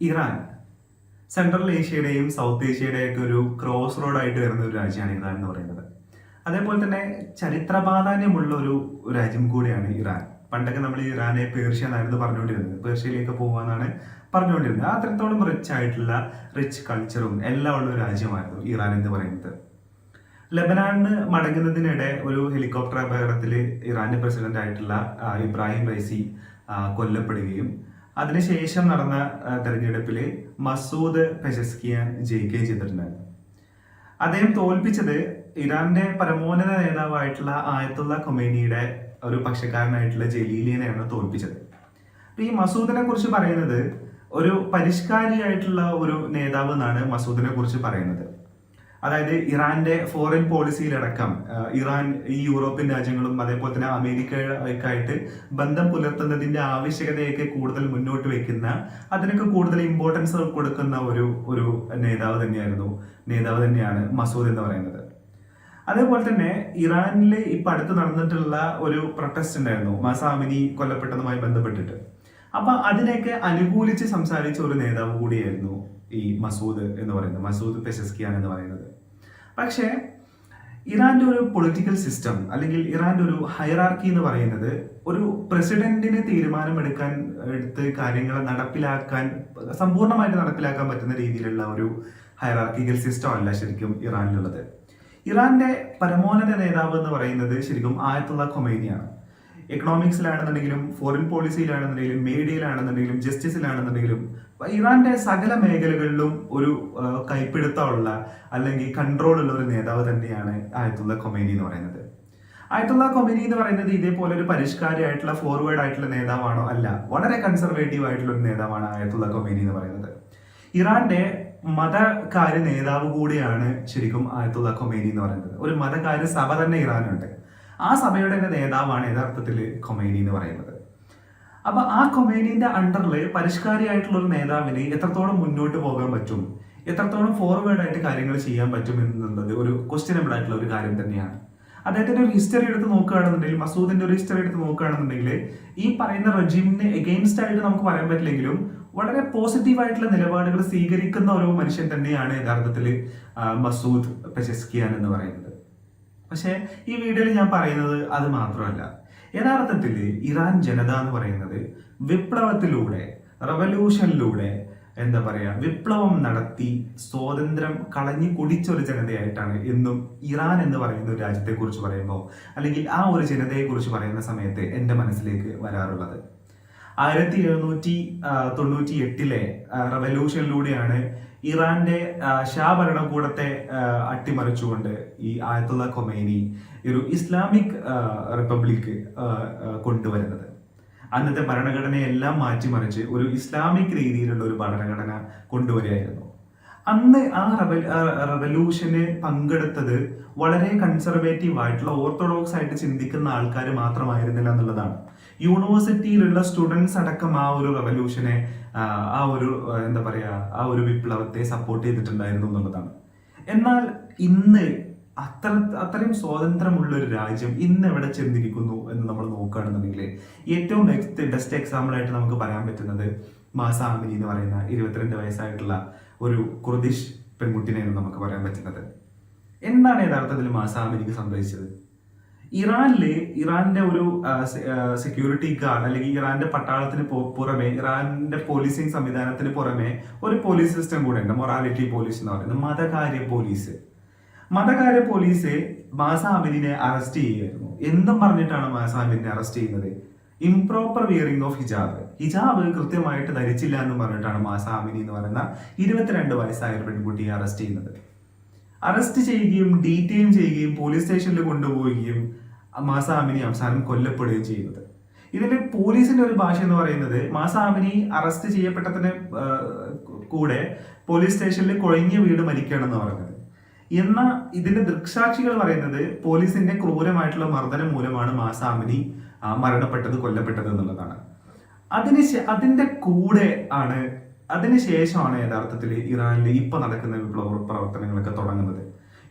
Iran. Central ഏഷ്യയുടെയും south ഏഷ്യയുടെയും ഒക്കെ ഒരു ക്രോസ് റോഡായിട്ട് വരുന്ന ഒരു രാജ്യമാണ് ഇറാൻ എന്ന് പറയുന്നത്. അതേപോലെ തന്നെ ചരിത്ര പ്രാധാന്യമുള്ള ഒരു രാജ്യം കൂടിയാണ് ഇറാൻ. പണ്ടൊക്കെ നമ്മൾ ഇറാനെ പേർഷ്യ എന്നായിരുന്നു പറഞ്ഞുകൊണ്ടിരുന്നത്. പേർഷ്യയിലേക്ക് പോകാനാണ് പറഞ്ഞുകൊണ്ടിരുന്നത്. അത്രത്തോളം റിച്ച് ആയിട്ടുള്ള റിച്ച് കൾച്ചറും എല്ലാം ഉള്ള ഒരു രാജ്യമായിരുന്നു ഇറാൻ എന്ന് പറയുന്നത്. ലബനാനിന് മടങ്ങുന്നതിനിടെ ഒരു ഹെലികോപ്റ്റർ അപകടത്തിൽ ഇറാന്റെ പ്രസിഡന്റ് ആയിട്ടുള്ള ഇബ്രാഹിം റൈസി കൊല്ലപ്പെടുകയും അതിനുശേഷം നടന്ന തെരഞ്ഞെടുപ്പിൽ മസൂദ് പെഷസ്കിയാൻ ജയിക്കുകയും ചെയ്തിട്ടുണ്ടായിരുന്നു. അദ്ദേഹം തോൽപ്പിച്ചത് ഇറാന്റെ പരമോന്നത നേതാവായിട്ടുള്ള ആയത്തുള്ള കൊമേനിയുടെ ഒരു പക്ഷക്കാരനായിട്ടുള്ള ജലീലിയനെയാണ് തോൽപ്പിച്ചത്. അപ്പൊ ഈ മസൂദിനെ കുറിച്ച് പറയുന്നത് ഒരു പരിഷ്കാരിയായിട്ടുള്ള ഒരു നേതാവ് എന്നാണ് മസൂദിനെ കുറിച്ച് പറയുന്നത്. അതായത് ഇറാന്റെ ഫോറിൻ പോളിസിയിലടക്കം ഇറാൻ ഈ യൂറോപ്യൻ രാജ്യങ്ങളും അതേപോലെ തന്നെ അമേരിക്കയ്ക്കായിട്ട് ബന്ധം പുലർത്തുന്നതിന്റെ ആവശ്യകതയൊക്കെ കൂടുതൽ മുന്നോട്ട് വെക്കുന്ന അതിനൊക്കെ കൂടുതൽ ഇമ്പോർട്ടൻസ് കൊടുക്കുന്ന ഒരു ഒരു നേതാവ് തന്നെയായിരുന്നു നേതാവ് തന്നെയാണ് മസൂദ് എന്ന് പറയുന്നത്. അതേപോലെ തന്നെ ഇറാനിൽ ഇപ്പൊ അടുത്ത് നടന്നിട്ടുള്ള ഒരു പ്രൊട്ടസ്റ്റ് ഉണ്ടായിരുന്നു മസാമിനി കൊല്ലപ്പെട്ടതുമായി ബന്ധപ്പെട്ടിട്ട്. അപ്പൊ അതിനെയൊക്കെ അനുകൂലിച്ച് സംസാരിച്ച ഒരു നേതാവ് കൂടിയായിരുന്നു ഈ മസൂദ് എന്ന് പറയുന്നത് മസൂദ് പെസസ്കിയാൻ എന്ന് പറയുന്നത്. പക്ഷേ ഇറാന്റെ ഒരു പൊളിറ്റിക്കൽ സിസ്റ്റം അല്ലെങ്കിൽ ഇറാന്റെ ഒരു ഹൈറാർക്കി എന്ന് പറയുന്നത് ഒരു പ്രസിഡന്റിനെ തീരുമാനമെടുക്കാൻ എടുത്ത് കാര്യങ്ങൾ നടപ്പിലാക്കാൻ സമ്പൂർണമായിട്ട് നടപ്പിലാക്കാൻ പറ്റുന്ന രീതിയിലുള്ള ഒരു ഹൈറാർക്കിക്കൽ സിസ്റ്റം അല്ല ശരിക്കും ഇറാനിലുള്ളത്. ഇറാന്റെ പരമോന്നത നേതാവ് എന്ന് പറയുന്നത് ശരിക്കും ആയത്തുള്ള ഖൊമൈനിയാണ്. എക്കണോമിക്സിലാണെന്നുണ്ടെങ്കിലും ഫോറിൻ പോളിസിയിലാണെന്നുണ്ടെങ്കിലും മീഡിയയിലാണെന്നുണ്ടെങ്കിലും ജസ്റ്റിസിലാണെന്നുണ്ടെങ്കിലും ഇറാന്റെ സകല മേഖലകളിലും ഒരു കൈപ്പിടുത്തമുള്ള അല്ലെങ്കിൽ കൺട്രോൾ ഉള്ള ഒരു നേതാവ് തന്നെയാണ് ആയത്തുള്ള കൊമേനി എന്ന് പറയുന്നത്. ആയത്തുള്ള കൊമേനി എന്ന് പറയുന്നത് ഇതേപോലെ ഒരു പരിഷ്കാരിയായിട്ടുള്ള ഫോർവേഡ് ആയിട്ടുള്ള നേതാവാണോ അല്ല വളരെ കൺസർവേറ്റീവ് ആയിട്ടുള്ള ഒരു നേതാവാണ് ആയത്തുള്ള കൊമേനി എന്ന് പറയുന്നത്. ഇറാന്റെ മതകാര്യ നേതാവ് കൂടിയാണ് ശരിക്കും ആയത്തുള്ള കൊമേനി എന്ന് പറയുന്നത്. ഒരു മതകാര്യ സഭ തന്നെ ഇറാനുണ്ട്. ആ സഭയുടെ നേതാവാണ് യഥാർത്ഥത്തിൽ കൊമേനി എന്ന് പറയുന്നത്. അപ്പൊ ആ കൊമേനിന്റെ അണ്ടറിൽ പരിഷ്കാരിയായിട്ടുള്ള ഒരു നേതാവിന് എത്രത്തോളം മുന്നോട്ട് പോകാൻ പറ്റും? എത്രത്തോളം ഫോർവേഡ് ആയിട്ട് കാര്യങ്ങൾ ചെയ്യാൻ പറ്റും എന്നുള്ളത് ഒരു ക്വസ്റ്റ്യനബിൾ ആയിട്ടുള്ള ഒരു കാര്യം തന്നെയാണ്. അദ്ദേഹത്തിന്റെ ഒരു ഹിസ്റ്ററി എടുത്ത് നോക്കുകയാണെന്നുണ്ടെങ്കിൽ മസൂദിന്റെ ഒരു ഹിസ്റ്ററി എടുത്ത് നോക്കുകയാണെന്നുണ്ടെങ്കിൽ ഈ പറയുന്ന റെജിമിന് എഗെയിൻസ്റ്റ് ആയിട്ട് നമുക്ക് പറയാൻ പറ്റില്ലെങ്കിലും വളരെ പോസിറ്റീവ് ആയിട്ടുള്ള നിലപാടുകൾ സ്വീകരിക്കുന്ന ഒരു മനുഷ്യൻ തന്നെയാണ് യഥാർത്ഥത്തിൽ മസൂദ് പെഷസ്കിയാൻ എന്ന് പറയുന്നത്. പക്ഷേ ഈ വീഡിയോയിൽ ഞാൻ പറയുന്നത് അത് മാത്രമല്ല. യഥാർത്ഥത്തിൽ ഇറാൻ ജനത എന്ന് പറയുന്നത് വിപ്ലവത്തിലൂടെ റവല്യൂഷനിലൂടെ എന്താ പറയുക വിപ്ലവം നടത്തി സ്വാതന്ത്ര്യം കളഞ്ഞു കുടിച്ച ഒരു ജനതയായിട്ടാണ് എന്നും ഇറാൻ എന്ന് പറയുന്ന ഒരു രാജ്യത്തെ കുറിച്ച് പറയുമ്പോൾ അല്ലെങ്കിൽ ആ ഒരു ജനതയെ കുറിച്ച് പറയുന്ന സമയത്ത് എന്റെ മനസ്സിലേക്ക് വരാറുള്ളത്. ആയിരത്തി എഴുന്നൂറ്റി തൊണ്ണൂറ്റി എട്ടിലെ റവല്യൂഷനിലൂടെയാണ് ഇറാന്റെ ഷാ ഭരണകൂടത്തെ അട്ടിമറിച്ചുകൊണ്ട് ഈ ആയത്തുള്ള കൊമേനി ഒരു ഇസ്ലാമിക് റിപ്പബ്ലിക് കൊണ്ടുവരുന്നത്. അന്നത്തെ ഭരണഘടനയെല്ലാം മാറ്റിമറിച്ച് ഒരു ഇസ്ലാമിക് രീതിയിലുള്ള ഒരു ഭരണഘടന കൊണ്ടുവരികയായിരുന്നു. അന്ന് ആ റവൽ റവല്യൂഷന് പങ്കെടുത്തത് വളരെ കൺസർവേറ്റീവ് ആയിട്ടുള്ള ഓർത്തഡോക്സ് ആയിട്ട് ചിന്തിക്കുന്ന ആൾക്കാർ മാത്രമായിരുന്നില്ല എന്നുള്ളതാണ്. യൂണിവേഴ്സിറ്റിയിലുള്ള സ്റ്റുഡൻസ് അടക്കം ആ ഒരു റവല്യൂഷനെ ആ, ആ ഒരു എന്താ പറയുക ആ ഒരു വിപ്ലവത്തെ സപ്പോർട്ട് ചെയ്തിട്ടുണ്ടായിരുന്നു എന്നുള്ളതാണ്. എന്നാൽ ഇന്ന് അത്ര അത്രയും സ്വാതന്ത്ര്യമുള്ള ഒരു രാജ്യം ഇന്ന് എവിടെ ചെന്നിരിക്കുന്നു എന്ന് നമ്മൾ നോക്കുകയാണെന്നുണ്ടെങ്കിൽ ഏറ്റവും ബെസ്റ്റ് ബെസ്റ്റ് എക്സാമ്പിൾ ആയിട്ട് നമുക്ക് പറയാൻ പറ്റുന്നത് മാസാമിനി എന്ന് പറയുന്ന ഇരുപത്തിരണ്ട് വയസ്സായിട്ടുള്ള ഒരു കുർദിഷ് പെൺകുട്ടിനെയാണ് നമുക്ക് പറയാൻ പറ്റുന്നത്. എന്താണ് യഥാർത്ഥത്തിൽ മാസാമിനിക്ക് സംഭവിച്ചത്? ഇറാനിലെ ഇറാന്റെ ഒരു സെക്യൂരിറ്റി ഗാർഡ് അല്ലെങ്കിൽ ഇറാന്റെ പട്ടാളത്തിന് പുറമെ ഇറാന്റെ പോലീസിംഗ് സംവിധാനത്തിന് പുറമെ ഒരു പോലീസ് സിസ്റ്റം കൂടെ ഉണ്ട്. മൊറാലിറ്റി പോലീസ് എന്ന് പറയുന്നത്. മതകാര്യ പോലീസ് മതകാര്യ പോലീസ് മാസാമിനെ അറസ്റ്റ് ചെയ്യുമായിരുന്നു എന്തും പറഞ്ഞിട്ടാണ് മാസാമിനെ അറസ്റ്റ് ചെയ്യുന്നത്? ഇംപ്രോപ്പർ വിയറിംഗ് ഓഫ് ഹിജാബ് ഹിജാബ് കൃത്യമായിട്ട് ധരിച്ചില്ല എന്ന് പറഞ്ഞിട്ടാണ് മാസാമിനി എന്ന് പറയുന്ന ഇരുപത്തിരണ്ട് വയസ്സായ ഒരു പെൺകുട്ടിയെ അറസ്റ്റ് ചെയ്യുന്നത്. അറസ്റ്റ് ചെയ്യുകയും ഡീറ്റെയിൻ ചെയ്യുകയും പോലീസ് സ്റ്റേഷനിൽ കൊണ്ടുപോവുകയും മാസാമിനി അവസാനം കൊല്ലപ്പെടുകയും ചെയ്യുന്നത്. ഇതിൽ പോലീസിന്റെ ഒരു ഭാഷ എന്ന് പറയുന്നത് മാസാമിനി അറസ്റ്റ് ചെയ്യപ്പെട്ടതിന് കൂടെ പോലീസ് സ്റ്റേഷനിൽ കൊഴിഞ്ഞ വീട് മരിക്കണം എന്ന് പറയുന്നത് എന്നാൽ ഇതിന്റെ ദൃക്സാക്ഷികൾ പറയുന്നത് പോലീസിന്റെ ക്രൂരമായിട്ടുള്ള മർദ്ദനം മൂലമാണ് മാസാമിനി ആ, മരണപ്പെട്ടത് കൊല്ലപ്പെട്ടത് എന്നുള്ളതാണ്. അതിന് അതിന്റെ കൂടെ ആണ് അതിനുശേഷമാണ് യഥാർത്ഥത്തിൽ ഇറാനിൽ ഇപ്പൊ നടക്കുന്ന വിപ്ലവ പ്രവർത്തനങ്ങളൊക്കെ തുടങ്ങുന്നത്.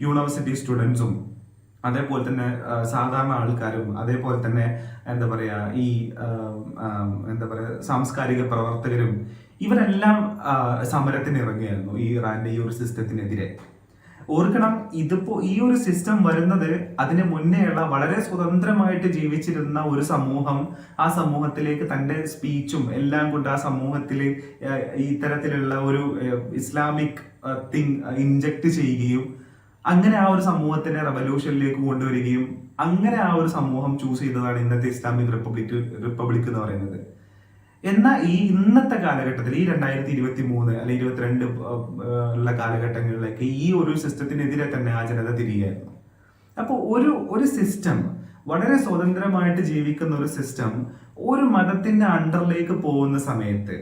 യൂണിവേഴ്സിറ്റി സ്റ്റുഡൻസും അതേപോലെ തന്നെ സാധാരണ ആൾക്കാരും അതേപോലെ തന്നെ എന്താ പറയാ ഈ എന്താ പറയാ സാംസ്കാരിക പ്രവർത്തകരും ഇവരെല്ലാം സമരത്തിന് ഇറങ്ങിയായിരുന്നു ഈ ഇറാന്റെ ഈ ഒരു സിസ്റ്റത്തിനെതിരെ ഓർക്കണം ഇതിപ്പോ ഈ ഒരു സിസ്റ്റം വരുന്നത് അതിന് മുന്നേയുള്ള വളരെ സ്വതന്ത്രമായിട്ട് ജീവിച്ചിരുന്ന ഒരു സമൂഹം ആ സമൂഹത്തിലേക്ക് തന്റെ സ്പീച്ചും എല്ലാം കൊണ്ട് ആ സമൂഹത്തിൽ ഇത്തരത്തിലുള്ള ഒരു ഇസ്ലാമിക് തിങ് ഇൻജക്ട് ചെയ്യുകയും അങ്ങനെ ആ ഒരു സമൂഹത്തിനെ റവല്യൂഷനിലേക്ക് കൊണ്ടുവരികയും അങ്ങനെ ആ ഒരു സമൂഹം ചൂസ് ചെയ്തതാണ് ഇന്നത്തെ ഇസ്ലാമിക് റിപ്പബ്ലിക് റിപ്പബ്ലിക് എന്ന് പറയുന്നത്. എന്നാൽ ഈ ഇന്നത്തെ കാലഘട്ടത്തിൽ ഈ രണ്ടായിരത്തി ഇരുപത്തി മൂന്ന് അല്ലെങ്കിൽ ഇരുപത്തിരണ്ട് ഉള്ള കാലഘട്ടങ്ങളിലേക്ക് ഈ ഒരു സിസ്റ്റത്തിനെതിരെ തന്നെ ആ ജനത തിരികെയായിരുന്നു അപ്പോൾ ഒരു ഒരു സിസ്റ്റം വളരെ സ്വതന്ത്രമായിട്ട് ജീവിക്കുന്ന ഒരു സിസ്റ്റം ഒരു മതത്തിന്റെ അണ്ടറിലേക്ക് പോകുന്ന സമയത്ത്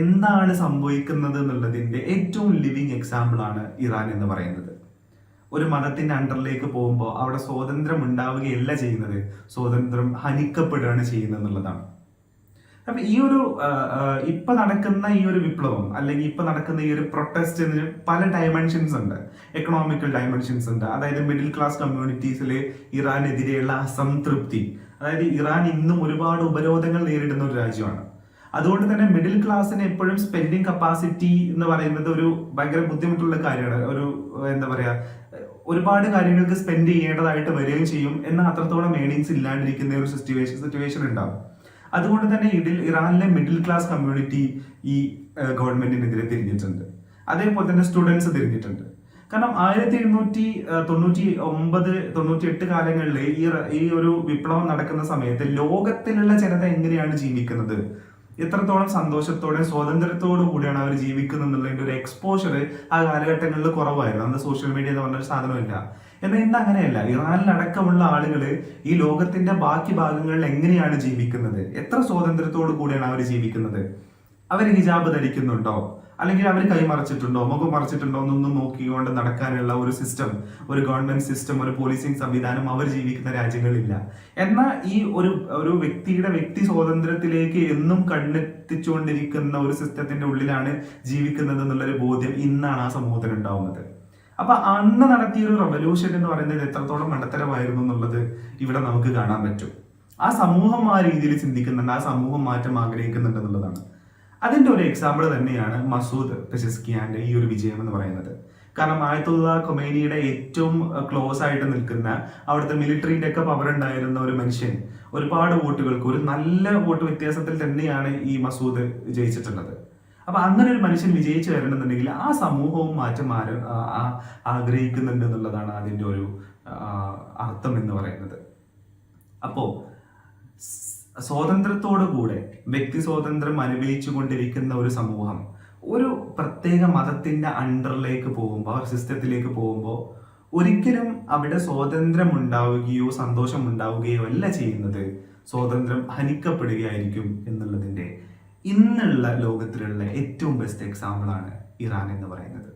എന്താണ് സംഭവിക്കുന്നത് എന്നുള്ളതിന്റെ ഏറ്റവും ലിവിങ് എക്സാമ്പിൾ ആണ് ഇറാൻ എന്ന് പറയുന്നത്. ഒരു മതത്തിന്റെ അണ്ടറിലേക്ക് പോകുമ്പോൾ അവിടെ സ്വാതന്ത്ര്യം ഉണ്ടാവുകയല്ല ചെയ്യുന്നത് സ്വാതന്ത്ര്യം ഹനിക്കപ്പെടുകയാണ് ചെയ്യുന്നത് എന്നുള്ളതാണ്. അപ്പൊ ഈ ഒരു ഇപ്പൊ നടക്കുന്ന ഈ ഒരു വിപ്ലവം അല്ലെങ്കിൽ ഇപ്പൊ നടക്കുന്ന ഈ ഒരു പ്രൊട്ടസ്റ്റ് പ്രൊട്ടസ്റ്റിന് പല ഡയമെൻഷൻസ് ഉണ്ട്. എക്കണോമിക്കൽ ഡയമെൻഷൻസ് ഉണ്ട്. അതായത് മിഡിൽ ക്ലാസ് കമ്മ്യൂണിറ്റീസിലെ ഇറാനെതിരെയുള്ള അസംതൃപ്തി. അതായത് ഇറാൻ ഇന്നും ഒരുപാട് ഉപരോധങ്ങൾ നേരിടുന്ന ഒരു രാജ്യമാണ്. അതുകൊണ്ട് തന്നെ മിഡിൽ ക്ലാസ്സിന് എപ്പോഴും സ്പെൻഡിങ് കപ്പാസിറ്റി എന്ന് പറയുന്നത് ഒരു ഭയങ്കര ബുദ്ധിമുട്ടുള്ള കാര്യമാണ്. ഒരു എന്താ പറയാ ഒരുപാട് കാര്യങ്ങൾക്ക് സ്പെൻഡ് ചെയ്യേണ്ടതായിട്ട് വരികയും ചെയ്യും. എന്നാൽ അത്രത്തോളം ഏണിങ്സ് ഇല്ലാണ്ടിരിക്കുന്ന ഒരു സിറ്റുവേഷൻ സിറ്റുവേഷൻ ഉണ്ടാവും. അതുകൊണ്ട് തന്നെ ഇതിൽ ഇറാനിലെ മിഡിൽ ക്ലാസ് കമ്മ്യൂണിറ്റി ഈ ഗവൺമെന്റിനെതിരെ തിരിഞ്ഞിട്ടുണ്ട്. അതേപോലെ തന്നെ സ്റ്റുഡൻസ് തിരിഞ്ഞിട്ടുണ്ട്. കാരണം ആയിരത്തി ഏഹ്, തൊണ്ണൂറ്റി ഒമ്പത് തൊണ്ണൂറ്റി എട്ട് കാലങ്ങളിൽ ഈ ഈ ഒരു വിപ്ലവം നടക്കുന്ന സമയത്ത് ലോകത്തിലുള്ള ജനത എങ്ങനെയാണ് ജീവിക്കുന്നത്? എത്രത്തോളം സന്തോഷത്തോടെ സ്വാതന്ത്ര്യത്തോടു കൂടിയാണ് അവർ ജീവിക്കുന്നത് എന്നുള്ളതിന്റെ ഒരു എക്സ്പോഷർ ആ കാലഘട്ടങ്ങളിൽ കുറവായിരുന്നു. അന്ന് സോഷ്യൽ മീഡിയ എന്ന് പറഞ്ഞൊരു സാധനമില്ല എന്നാൽ ഇന്ന് അങ്ങനെയല്ല. ഇറാനിലടക്കമുള്ള ആളുകൾ ഈ ലോകത്തിന്റെ ബാക്കി ഭാഗങ്ങളിൽ എങ്ങനെയാണ് ജീവിക്കുന്നത്? എത്ര സ്വാതന്ത്ര്യത്തോടു കൂടിയാണ് അവർ ജീവിക്കുന്നത്? അവർ ഹിജാബ് ധരിക്കുന്നുണ്ടോ? അല്ലെങ്കിൽ അവർ കൈമറച്ചിട്ടുണ്ടോ? മുഖം മറച്ചിട്ടുണ്ടോ? എന്നൊന്നും നോക്കിക്കൊണ്ട് നടക്കാനുള്ള ഒരു സിസ്റ്റം ഒരു ഗവൺമെന്റ് സിസ്റ്റം ഒരു പോലീസിംഗ് സംവിധാനം അവർ ജീവിക്കുന്ന രാജ്യങ്ങളില്ല. എന്നാൽ ഈ ഒരു ഒരു വ്യക്തിയുടെ വ്യക്തി സ്വാതന്ത്ര്യത്തിലേക്ക് എന്നും കണ്ണെത്തിച്ചുകൊണ്ടിരിക്കുന്ന ഒരു സിസ്റ്റത്തിന്റെ ഉള്ളിലാണ് ജീവിക്കുന്നത് എന്നുള്ളൊരു ബോധ്യം ഇന്നാണ് ആ സമൂഹത്തിൽ ഉണ്ടാവുന്നത് അപ്പൊ അന്ന് നടത്തിയ ഒരു റവല്യൂഷൻ എന്ന് പറയുന്നത് എത്രത്തോളം മണ്ടത്തരമായിരുന്നു എന്നുള്ളത് ഇവിടെ നമുക്ക് കാണാൻ പറ്റും. ആ സമൂഹം ആ രീതിയിൽ ചിന്തിക്കുന്നുണ്ട് ആ സമൂഹം മാറ്റം ആഗ്രഹിക്കുന്നുണ്ട് എന്നുള്ളതാണ്. അതിന്റെ ഒരു എക്സാമ്പിൾ തന്നെയാണ് മസൂദ് പെസിസ്കിയാന്റെ ഈ ഒരു വിജയം എന്ന് പറയുന്നത്. കാരണം ആയത്തുള്ള കൊമേനിയുടെ ഏറ്റവും ക്ലോസ് ആയിട്ട് നിൽക്കുന്ന അവിടുത്തെ മിലിറ്ററിന്റെ ഒക്കെ പവർ ഉണ്ടായിരുന്ന ഒരു മനുഷ്യൻ ഒരുപാട് വോട്ടുകൾക്ക് ഒരു നല്ല വോട്ട് വ്യത്യാസത്തിൽ തന്നെയാണ് ഈ മസൂദ് ജയിച്ചിട്ടുള്ളത്. അപ്പൊ അങ്ങനെ ഒരു മനുഷ്യൻ വിജയിച്ചു വരണമെന്നുണ്ടെങ്കിൽ ആ സമൂഹവും മാറ്റം ആഗ്രഹിക്കുന്നുണ്ട് എന്നുള്ളതാണ് അതിന്റെ ഒരു അർത്ഥം എന്ന് പറയുന്നത്. അപ്പോ സ്വാതന്ത്ര്യത്തോടു കൂടെ വ്യക്തി സ്വാതന്ത്ര്യം അനുഭവിച്ചു കൊണ്ടിരിക്കുന്ന ഒരു സമൂഹം ഒരു പ്രത്യേക മതത്തിന്റെ അണ്ടറിലേക്ക് പോകുമ്പോൾ ആ സിസ്റ്റത്തിലേക്ക് പോകുമ്പോൾ ഒരിക്കലും അവിടെ സ്വാതന്ത്ര്യം ഉണ്ടാവുകയോ സന്തോഷം ഉണ്ടാവുകയോ അല്ല ചെയ്യുന്നത് സ്വാതന്ത്ര്യം ഹനിക്കപ്പെടുകയായിരിക്കും എന്നുള്ളതിന്റെ ഇന്നുള്ള ലോകത്തിലുള്ള ഏറ്റവും ബെസ്റ്റ് എക്സാമ്പിളാണ് ഇറാൻ എന്ന് പറയുന്നത്.